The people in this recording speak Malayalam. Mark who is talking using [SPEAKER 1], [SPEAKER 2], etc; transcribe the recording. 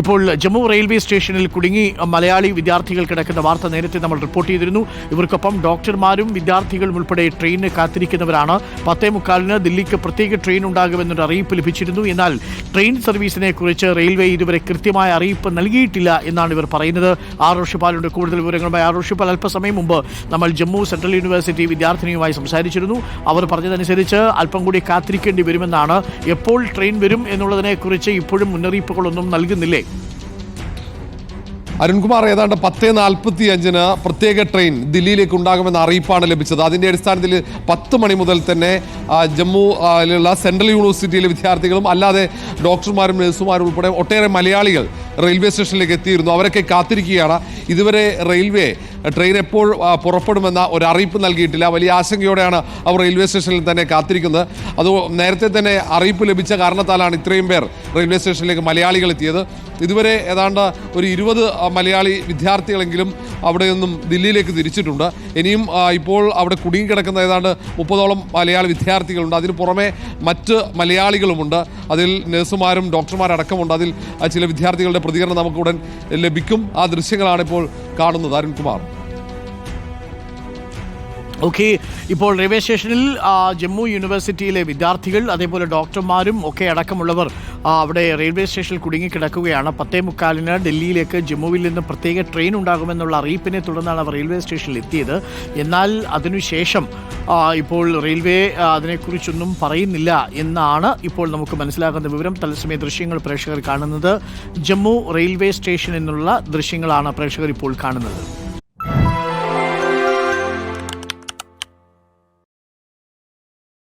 [SPEAKER 1] ഇപ്പോൾ ജമ്മു റെയിൽവേ സ്റ്റേഷനിൽ കുടുങ്ങി മലയാളി വിദ്യാർത്ഥികൾ കിടക്കുന്ന വാർത്ത നേരത്തെ നമ്മൾ റിപ്പോർട്ട് ചെയ്തിരുന്നു. ഇവർക്കൊപ്പം ഡോക്ടർമാരും വിദ്യാർത്ഥികളും ഉൾപ്പെടെ ട്രെയിനിന് കാത്തിരിക്കുന്നവരാണ്. പത്തേ മുക്കാലിന് ദില്ലിക്ക് പ്രത്യേക ട്രെയിൻ ഉണ്ടാകുമെന്നൊരു അറിയിപ്പ് ലഭിച്ചിരുന്നു. എന്നാൽ ട്രെയിൻ സർവീസിനെ കുറിച്ച് റെയിൽവേ ഇതുവരെ കൃത്യമായ അറിയിപ്പ് നൽകിയിട്ടില്ല എന്നാണ് ഇവർ പറയുന്നത്. ആർ ഋഷിപാലുണ്ട് കൂടുതൽ വിവരങ്ങളുമായി ആർ ഋഷിപാൽ അല്പസമയം മുമ്പ് നമ്മൾ ജമ്മു സെൻട്രൽ യൂണിവേഴ്സിറ്റി വിദ്യാർത്ഥിനിയുമായി സംസാരിച്ചിരുന്നു. അവർ പറഞ്ഞതനുസരിച്ച് അല്പം കൂടി കാത്തിരിക്കേണ്ടി വരുമെന്നാണ്. എപ്പോൾ ട്രെയിൻ വരും എന്നുള്ളതിനെക്കുറിച്ച് ഇപ്പോഴും മുന്നറിയിപ്പുകളൊന്നും നൽകുന്നില്ലേ?
[SPEAKER 2] അരുൺകുമാർ ഏതാണ്ട് പത്ത് നാൽപ്പത്തി അഞ്ചിന് പ്രത്യേക ട്രെയിൻ ദില്ലിയിലേക്ക് ഉണ്ടാകുമെന്ന അറിയിപ്പാണ് ലഭിച്ചത്. അതിന്റെ അടിസ്ഥാനത്തിൽ പത്ത് മണി മുതൽ തന്നെ ജമ്മുയിലുള്ള സെൻട്രൽ യൂണിവേഴ്സിറ്റിയിലെ വിദ്യാർത്ഥികളും അല്ലാതെ ഡോക്ടർമാരും നഴ്സുമാരും ഉൾപ്പെടെ ഒട്ടേറെ മലയാളികൾ റെയിൽവേ സ്റ്റേഷനിലേക്ക് എത്തിയിരുന്നു. അവരൊക്കെ കാത്തിരിക്കുകയാണ്. ഇതുവരെ റെയിൽവേ ട്രെയിൻ എപ്പോൾ പുറപ്പെടുമെന്ന ഒരു അറിയിപ്പ് നൽകിയിട്ടില്ല. വലിയ ആശങ്കയോടെയാണ് അവർ റെയിൽവേ സ്റ്റേഷനിൽ തന്നെ കാത്തിരിക്കുന്നത്. അത് നേരത്തെ തന്നെ അറിയിപ്പ് ലഭിച്ച കാരണത്താലാണ് ഇത്രയും പേർ റെയിൽവേ സ്റ്റേഷനിലേക്ക് മലയാളികൾ എത്തിയത്. ഇതുവരെ ഏതാണ്ട് ഒരു ഇരുപത് മലയാളി വിദ്യാർത്ഥികളെങ്കിലും അവിടെ നിന്നും ദില്ലിയിലേക്ക് തിരിച്ചിട്ടുണ്ട്. ഇനിയും ഇപ്പോൾ അവിടെ കുടുങ്ങിക്കിടക്കുന്ന ഏതാണ്ട് മുപ്പതോളം മലയാളി വിദ്യാർത്ഥികളുണ്ട്. അതിന് പുറമെ മറ്റ് മലയാളികളുമുണ്ട്. അതിൽ നഴ്സുമാരും ഡോക്ടർമാരടക്കമുണ്ട്. അതിൽ ചില വിദ്യാർത്ഥികളുടെ പ്രതികരണം നമുക്ക് ഉടൻ ലഭിക്കും. ആ ദൃശ്യങ്ങളാണ് ഇപ്പോൾ കാണുന്നത് അരുൺകുമാർ.
[SPEAKER 1] ഓക്കെ ഇപ്പോൾ റെയിൽവേ സ്റ്റേഷനിൽ ജമ്മു യൂണിവേഴ്സിറ്റിയിലെ വിദ്യാർത്ഥികൾ അതേപോലെ ഡോക്ടർമാരും ഒക്കെ അടക്കമുള്ളവർ അവിടെ റെയിൽവേ സ്റ്റേഷനിൽ കുടുങ്ങിക്കിടക്കുകയാണ്. പത്തേ മുക്കാലിന് ഡൽഹിയിലേക്ക് ജമ്മുവിൽ നിന്ന് പ്രത്യേക ട്രെയിൻ ഉണ്ടാകുമെന്നുള്ള അറിയിപ്പിനെ തുടർന്നാണ് അവർ റെയിൽവേ സ്റ്റേഷനിൽ എത്തിയത്. എന്നാൽ അതിനുശേഷം ഇപ്പോൾ റെയിൽവേ അതിനെക്കുറിച്ചൊന്നും പറയുന്നില്ല എന്നാണ് ഇപ്പോൾ നമുക്ക് മനസ്സിലാക്കുന്ന വിവരം. തത്സമയ ദൃശ്യങ്ങൾ പ്രേക്ഷകർ കാണുന്നത്. ജമ്മു റെയിൽവേ സ്റ്റേഷനിൽ നിന്നുള്ള ദൃശ്യങ്ങളാണ് പ്രേക്ഷകർ ഇപ്പോൾ കാണുന്നത്.